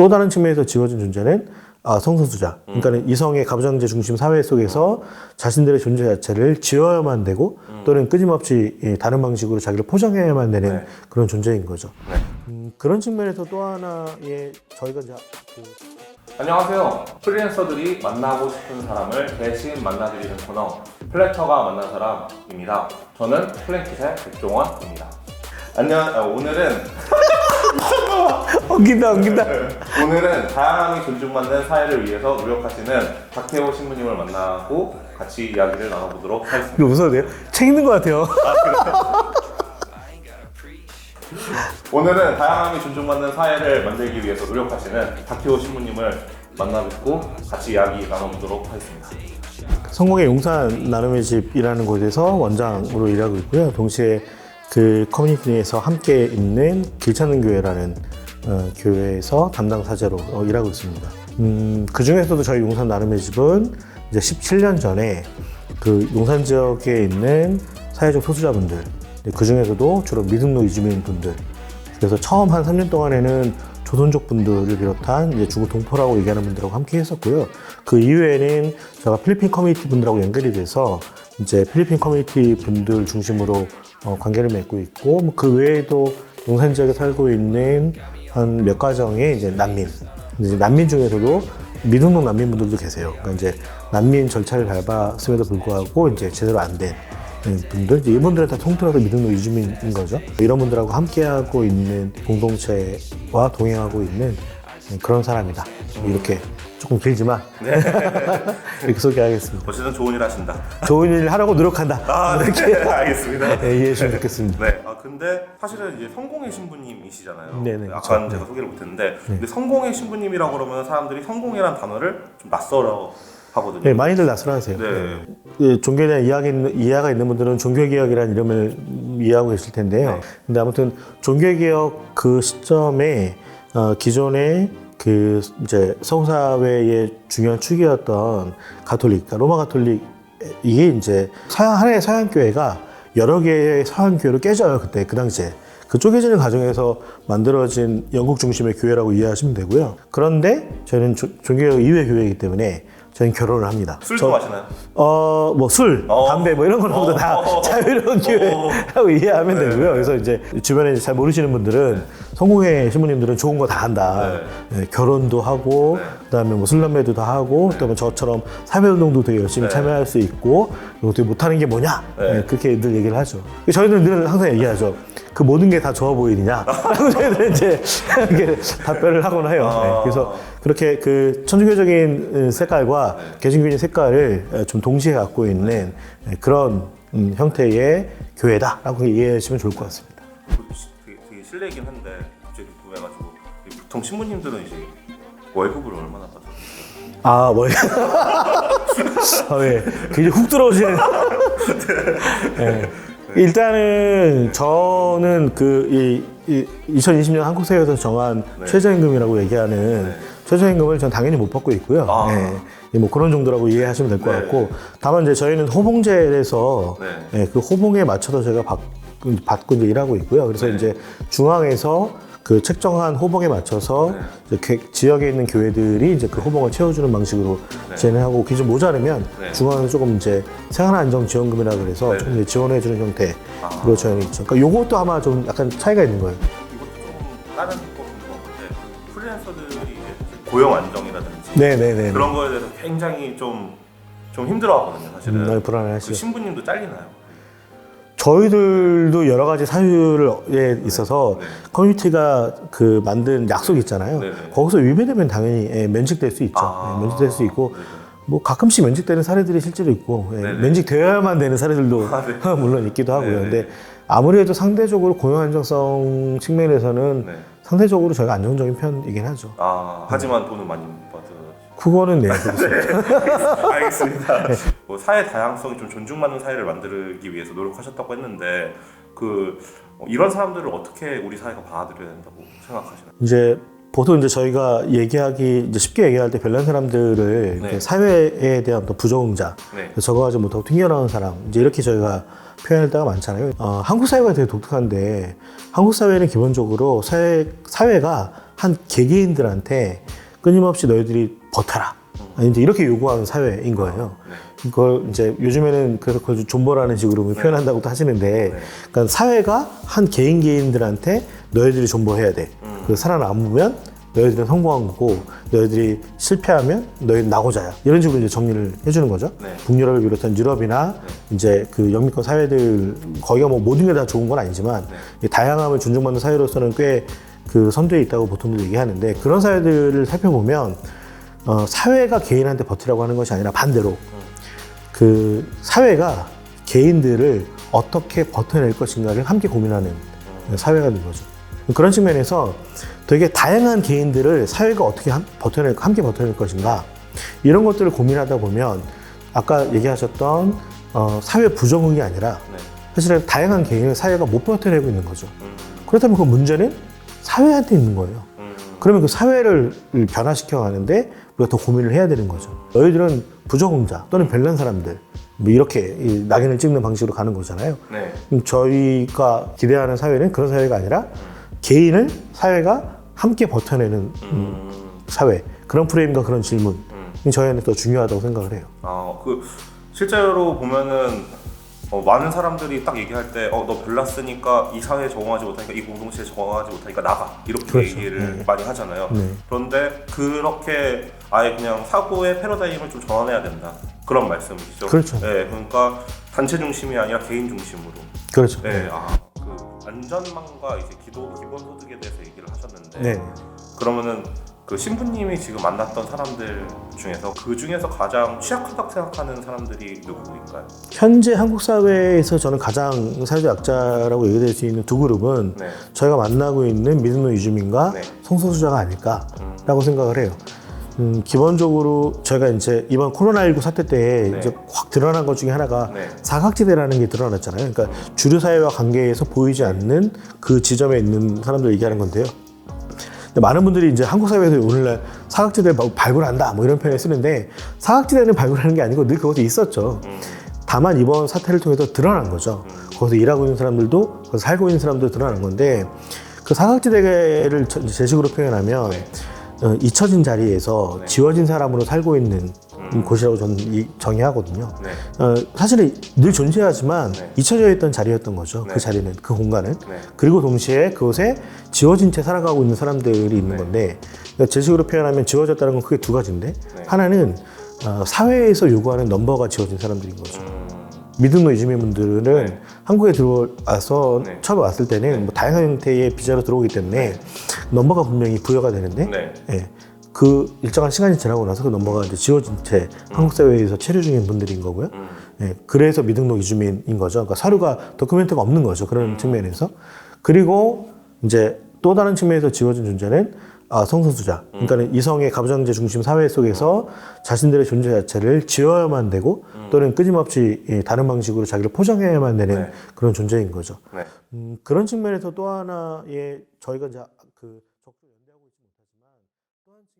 또 다른 측면에서 지워진 존재는 아, 성소수자. 그러니까 는 이성의 가부장제 중심 사회 속에서 자신들의 존재 자체를 지어야만 되고 또는 끊임없이 예, 다른 방식으로 자기를 포장해야만 되는 네. 그런 존재인 거죠. 네. 음, 그런 측면에서 또 하나의 저희가 이제 그 안녕하세요. 프리랜서들이 만나고 싶은 사람을 대신 만나드리는 코너 플래터가 만난 사람입니다. 저는 플랭킷의 백종원입니다. 안녕. 아, 오늘은 엉긴다 엉긴다. 오늘은 다양함이 존중받는 사회를 위해서 노력하시는 박태호 신부님을 만나고 같이 이야기를 나눠보도록 하겠습니다. 이거 웃어도 돼요? 책 읽는 것 같아요. 오늘은 다양함이 존중받는 사회를 만들기 위해서 노력하시는 박태호 신부님을 만나 뵙고 같이 이야기 나눠보도록 하겠습니다. 성공의 용산 나눔의 집이라는 곳에서 원장으로 일하고 있고요. 동시에 그 커뮤니티 내에서 함께 있는 길 찾는 교회라는 어, 교회에서 담당 사제로 어, 일하고 있습니다. 음, 그 중에서도 저희 용산 나눔의 집은 이제 17년 전에 그 용산 지역에 있는 사회적 소수자분들, 그 중에서도 주로 미등록 이주민 분들, 그래서 처음 한 3년 동안에는 조선족 분들을 비롯한 이제 중국 동포라고 얘기하는 분들하고 함께 했었고요. 그 이후에는 제가 필리핀 커뮤니티 분들하고 연결이 돼서 이제 필리핀 커뮤니티 분들 중심으로 어, 관계를 맺고 있고 뭐그 외에도 용산 지역에 살고 있는 한 몇 가정의 이제 난민, 이제 난민 중에서도 미등록 난민분들도 계세요. 그러니까 이제 난민 절차를 밟았음에도 불구하고 이제 제대로 안 된 분들, 이분들은 다 통틀어서 미등록 이주민인 거죠. 이런 분들하고 함께하고 있는 공동체와 동행하고 있는 그런 사람이다. 이렇게 조금 길지만 이렇게 소개하겠습니다. 어쨌든 좋은 일 하신다. 좋은 일 하라고 노력한다. 아, 네. 알겠습니다. 네, 이해해 주시면 좋겠습니다. 네. 아 근데 사실은 이제 성공의 신부님이시잖아요. 네네, 아까 그쵸. 제가 소개를 못했는데, 근데 성공의 신부님이라고 그러면 사람들이 성공이라는 단어를 좀 낯설어 하거든요. 네, 많이들 낯설어하세요. 네. 예, 종교에 대한 있는, 이해가 있는 분들은 종교개혁이라는 이름을 이해하고 계실 텐데요. 네. 근데 아무튼 종교개혁 그 시점에 어, 기존의 그 이제 서구사회의 중요한 축이었던 가톨릭, 그러니까 로마 가톨릭 이게 이제 서양 하나의 서양 교회가 여러 개의 서양 교회로 깨져요 그때 그 당시에 그 쪼개지는 과정에서 만들어진 영국 중심의 교회라고 이해하시면 되고요. 그런데 조- 종교개혁 이후의 교회이기 때문에 저희는 결혼을 합니다. 술도 저- 마시나요? 어, 뭐 술, 어. 담배 뭐 이런 모두 다 어. 자유로운 어. 교회라고 이해하면 네. 되고요. 그래서 이제 주변에 잘 모르시는 분들은 성공의 신부님들은 좋은 거 다 한다. 예, 결혼도 하고, 네. 그다음에 뭐 술남매도 다 하고, 그다음에 저처럼 사회운동도 되게 열심히 네. 참여할 수 있고, 그리고 되게 못하는 게 뭐냐? 네. 예, 그렇게 늘 얘기를 하죠. 저희는 늘 항상 얘기하죠. 그 모든 게 다 좋아 보이느냐? 라고 저희들은 이제 이렇게 답변을 하곤 해요. 아. 예, 그래서 그렇게 그 천주교적인 색깔과 개신교적인 색깔을 좀 동시에 갖고 있는 그런 음, 형태의 교회다라고 이해하시면 좋을 것 같습니다. 되게, 되게 실례이긴 한데 갑자기 궁금해가지고 이 보통 신부님들은 이제 월급을 얼마나 받아요? 아, 뭐. 아, 네. 굉장히 훅 들어오시는. 네. 일단은 저는 그, 이, 이 2020년 한국사회에서 정한 네. 최저임금이라고 얘기하는 최저임금을 전 당연히 못 받고 있고요. 아. 네. 뭐 그런 정도라고 이해하시면 될 것 네. 같고 다만 이제 저희는 호봉제에서 네. 네, 그 호봉에 맞춰서 제가 받, 받고 이제 일하고 있고요. 그래서 네. 이제 중앙에서 그 책정한 호봉에 맞춰서 네. 지역에 있는 교회들이 이제 그 호봉을 채워주는 방식으로 네. 진행하고 기존 모자르면 네. 중앙에서 조금 이제 생활안정지원금이라 그래서 네. 좀 이제 지원해주는 형태로 아. 저희는 있죠. 그러니까 요것도 아마 좀 약간 차이가 있는 거예요. 이것도 다른 프리랜서들이 이제 고용 안정이라든지 네네네. 그런 거에 대해서 굉장히 좀, 좀 힘들어하거든요 사실은 음, 네, 그 불안해하시죠. 신부님도 잘리나요? 저희들도 여러 가지 사유에 있어서 네. 커뮤니티가 그 만든 약속 있잖아요. 네네. 거기서 위배되면 당연히 예, 면직될 수 있죠. 아. 예, 면직될 수 있고 네네. 뭐 가끔씩 면직되는 사례들이 실제로 있고 예. 면직되어야만 되는 사례들도 아, 네. 물론 있기도 하고요. 근데 아무래도 상대적으로 고용 안정성 측면에서는 네. 상대적으로 저희가 안정적인 편이긴 하죠. 아 하지만 돈은 많이 그거는 네. 그렇습니다. 알겠습니다. 뭐 사회 다양성이 좀 존중받는 사회를 만들기 위해서 노력하셨다고 했는데 그 어, 이런 사람들을 어떻게 우리 사회가 받아들여야 된다고 생각하시나요? 이제 보통 이제 저희가 얘기하기 이제 쉽게 얘기할 때 별난 사람들을 네. 그 사회에 대한 어떤 부적응자, 네. 적응하지 못하고 튕겨나온 사람 이제 이렇게 저희가 표현할 때가 많잖아요. 어, 한국 사회가 되게 독특한데 한국 사회는 기본적으로 사회 사회가 한 개개인들한테 끊임없이 너희들이 버텨라. 이제 이렇게 요구하는 사회인 거예요. 이걸 이제 요즘에는 그래서 그걸 존버라는 식으로 표현한다고도 하시는데, 그러니까 사회가 한 개인 개인들한테 너희들이 존버해야 돼. 그 살아남으면 너희들은 성공한 거고, 너희들이 실패하면 너희 나고자야. 이런 식으로 이제 정리를 해주는 거죠. 네. 북유럽을 비롯한 유럽이나 이제 그 영미권 사회들 거기가 뭐 모든 게 다 좋은 건 아니지만 이 다양함을 존중받는 사회로서는 꽤 그 선두에 있다고 보통들 얘기하는데 그런 사회들을 살펴보면 어, 사회가 개인한테 버티라고 하는 것이 아니라 반대로 그 사회가 개인들을 어떻게 버텨낼 것인가를 함께 고민하는 사회가 된 거죠. 그런 측면에서 되게 다양한 개인들을 사회가 어떻게 함- 버텨낼, 함께 버텨낼 것인가 이런 것들을 고민하다 보면 아까 얘기하셨던 어, 사회 부정응이 아니라 네. 사실은 다양한 개인을 사회가 못 버텨내고 있는 거죠. 음, 그렇다면 그 문제는 사회한테 있는 거예요. 음, 그러면 그 사회를 변화시켜 가는데 우리가 더 고민을 해야 되는 거죠. 너희들은 부적응자 또는 별난 사람들 뭐 이렇게 이 낙인을 찍는 방식으로 가는 거잖아요. 네. 저희가 기대하는 사회는 그런 사회가 아니라 개인을 사회가 함께 버텨내는 음, 음, 사회 그런 프레임과 그런 질문이 음. 저희한테 더 중요하다고 생각을 해요. 아, 그 실제로 보면은 어, 많은 사람들이 딱 얘기할 때, 어, 너 별났으니까 이 사회에 적응하지 못하니까 이 공동체에 적응하지 못하니까 나가 이렇게 그렇죠. 얘기를 네. 많이 하잖아요. 네. 그런데 그렇게 아예 그냥 사고의 패러다임을 좀 전환해야 된다 그런 말씀이시죠. 그렇죠. 네, 그러니까 단체 중심이 아니라 개인 중심으로. 그렇죠. 네, 아, 그 안전망과 이제 기도 기본 소득에 대해서 얘기를 하셨는데, 네. 그러면은 그 신부님이 지금 만났던 사람들 중에서 그 중에서 가장 취약하다고 생각하는 사람들이 누구일까요? 현재 한국 사회에서 저는 가장 사회적 약자라고 얘기될 수 있는 두 그룹은 네. 저희가 만나고 있는 미드노 유주민과 네. 성소수자가 아닐까라고 생각을 해요. 음, 기본적으로 저희가 이제 이번 코로나19 사태 때 네. 이제 확 드러난 것 중에 하나가 네. 사각지대라는 게 드러났잖아요. 그러니까 주류 사회와 관계에서 보이지 않는 그 지점에 있는 사람들 얘기하는 건데요. 근데 많은 분들이 이제 한국 사회에서 오늘날 사각지대를 막 발굴한다 뭐 이런 표현을 쓰는데 사각지대는 발굴하는 게 아니고 늘 그것도 있었죠. 음, 다만 이번 사태를 통해서 드러난 거죠. 거기서 일하고 있는 사람들도 거기서 살고 있는 사람들도 드러난 건데 그 사각지대를 저- 제 식으로 표현하면 어, 잊혀진 자리에서 네. 지워진 사람으로 살고 있는 곳이라고 저는 이- 정의하거든요. 네. 어, 사실은 늘 존재하지만 네. 잊혀져 있던 자리였던 거죠. 네. 그 자리는 그 공간은. 네. 그리고 동시에 그곳에 지워진 채 살아가고 있는 사람들이 있는 네. 건데 그러니까 제 식으로 표현하면 지워졌다는 건 크게 두 가지인데 네. 하나는 어, 사회에서 요구하는 넘버가 지워진 사람들인 거죠. 음, 미등로 이주민 분들은 네. 한국에 들어와서 네. 처음 왔을 때는 뭐 다양한 형태의 비자로 들어오기 때문에 넘버가 분명히 부여가 되는데 네. 예, 그 일정한 시간이 지나고 나서 그 넘버가 이제 지워진 채 한국 사회에서 체류 중인 분들인 거고요. 음, 예, 그래서 미등록 이주민인 거죠. 그러니까 서류가 도큐멘트가 없는 거죠. 그런 측면에서. 그리고 이제 또 다른 측면에서 지워진 존재는 아, 성소수자. 그러니까는 이성의 가부장제 중심 사회 속에서 자신들의 존재 자체를 지어야만 되고 또는 끊임없이 예, 다른 방식으로 자기를 포장해야만 되는 네. 그런 존재인 거죠. 네. 음, 그런 측면에서 또 하나의 저희가 이제 그